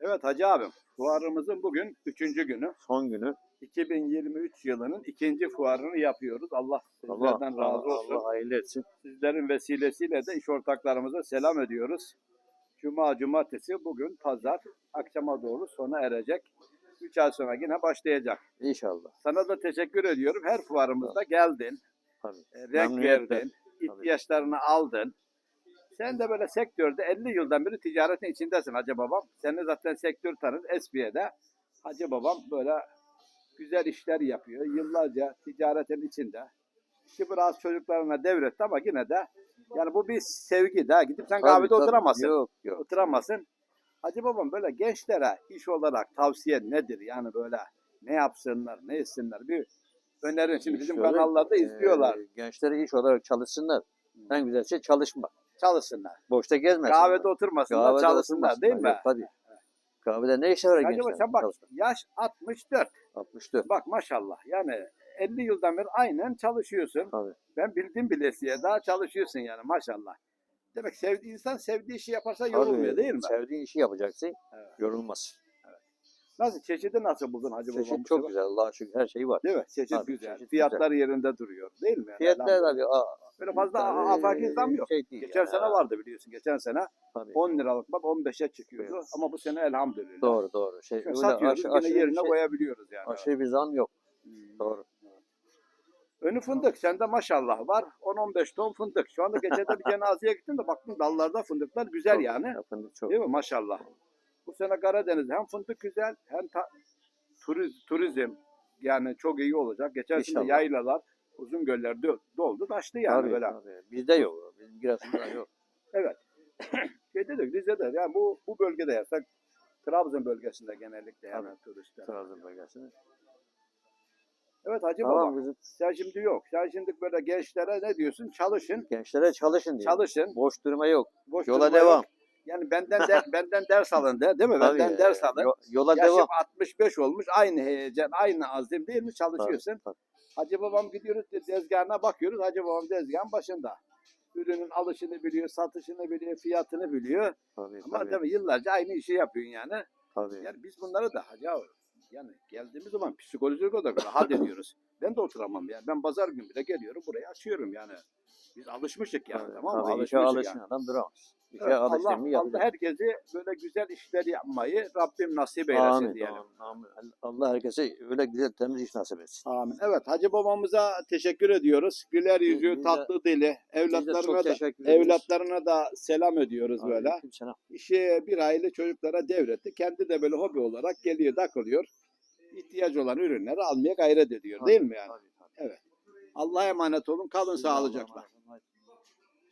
Evet Hacı abim, fuarımızın bugün üçüncü günü. Son günü. 2023 yılının ikinci fuarını yapıyoruz. Allah Allah, sizlerden razı olsun. Allah hayırlı etsin. Sizlerin vesilesiyle de iş ortaklarımıza selam ediyoruz. Cuma, cumartesi, bugün pazar, akşama doğru sona erecek. 3 ay sonra yine başlayacak. İnşallah. Sana da teşekkür ediyorum. Her fuarımızda geldin, Tabii. e, renk Memnuniyetle. verdin, ihtiyaçlarını aldın. Sen de böyle sektörde 50 yıldan beri ticaretin içindesin Hacı Babam. Seni zaten sektör tanır Esbiye'de. Hacı Babam böyle güzel işler yapıyor. Yıllarca ticaretin içinde. İşi biraz çocuklarına devretti ama yine de yani bu bir sevgi daha. Gidip sen Tabii, kahvede tabii. oturamazsın. Yok yok. Oturamazsın. Hacı Babam böyle gençlere iş olarak tavsiye nedir? Yani böyle ne yapsınlar, ne etsinler? Bir önerin. Şimdi bizim Şöyle, kanallarda izliyorlar. e, gençlere iş olarak çalışsınlar. En güzel şey çalışmak. Çalışsınlar. Boşta gezmesinler. Kahvede oturmasınlar, Kahvede çalışsınlar değil mi? Yok, tabii. Kahvede ne işe var Hacı gençler? Sen bak yaş 64. 64. Bak maşallah yani 50 yıldan beri aynen çalışıyorsun. Tabii. Ben bildim bilesiye daha çalışıyorsun yani maşallah. Demek sevdiği insan sevdiği işi yaparsa yorulmuyor Tabii, değil mi? Sevdiğin işi yapacaksın. Evet. Yorulmaz. Nasıl çeşidi nasıl buldun Hacı Babam? bu Çeşit çok sefer? güzel. Allah'a şükür her şey var. Değil mi? Çeşit Tabii, güzel. çeşit Fiyatlar yerinde duruyor değil mi? Yani Fiyatlar elhamdülillah. tabii. aa, Böyle fazla tabii, afaki zam yok. Şey değil Geçen ya. sene vardı biliyorsun. Geçen sene Tabii. 10 liralık bak 15'e çıkıyordu. Evet. Ama bu sene elhamdülillah. Doğru doğru. Şey, öyle satıyoruz aşı- yine yerine şey- koyabiliyoruz yani. Aşırı bir zam yok. Hmm. Doğru. Önü fındık. Sende maşallah var. 10-15 ton fındık. Şu anda geçen de bir cenazeye gittim de baktım dallarda fındıklar güzel Çok, yani. Efendim çok. Değil mi? Maşallah. Bu sene Karadeniz'de hem fındık güzel hem ta- turiz, turizm yani çok iyi olacak. Geçen sene yaylalar, uzun göller doldu taştı yani tabii, böyle. tabii. Bizde yok. Bizim Giresun'da yok. Evet. Şeyde de Rize'de yani bu bu bölgede yapsak Trabzon bölgesinde genellikle yani turistler. Trabzon bölgesinde. Evet Hacı Tamam Baba. bizim Sen şimdi yok. Sen şimdi böyle gençlere ne diyorsun? Çalışın. gençlere çalışın diyor. Çalışın. Boş durma yok. Boş Yola durma yok. devam. Yani benden de, benden ders alın de, değil mi? Tabii, Benden ders alın. yo- yola Yaşım devam. 65 olmuş. Aynı heyecan, aynı azim değil mi? Çalışıyorsun. Tabii, tabii. Hacı babam gidiyoruz tezgahına bakıyoruz. Hacı babam tezgahın başında. Ürünün alışını biliyor, satışını biliyor, fiyatını biliyor. Tabii, Ama tabii, tabii yıllarca aynı işi yapıyorsun yani. tabii. Yani biz bunları da hacı abi, yani geldiğimiz zaman psikolojik olarak rahat ediyoruz. Ben de oturamam yani. Ben pazar günü bile geliyorum buraya açıyorum yani. Biz alışmışık yani Tabii, tamam mı? tabii. İşe yani. adam duramaz. İşe Evet, Allah, Allah yapacak. herkese böyle güzel işler yapmayı Rabbim nasip eylesin Amin, diyelim. amin, amin. Allah herkese öyle güzel temiz iş nasip etsin. Amin. Evet Hacı babamıza teşekkür ediyoruz. Güler yüzü, Biz de- tatlı dili. De Evlatlarına çok da evlatlarına da selam ediyoruz böyle. Aleykümselam. İşi bir aile çocuklara devretti. Kendi de böyle hobi olarak geliyor, takılıyor. İhtiyaç olan ürünleri almaya gayret ediyor. Değil mi yani? Tabii. Allah'a emanet olun. Kalın sağlıcakla.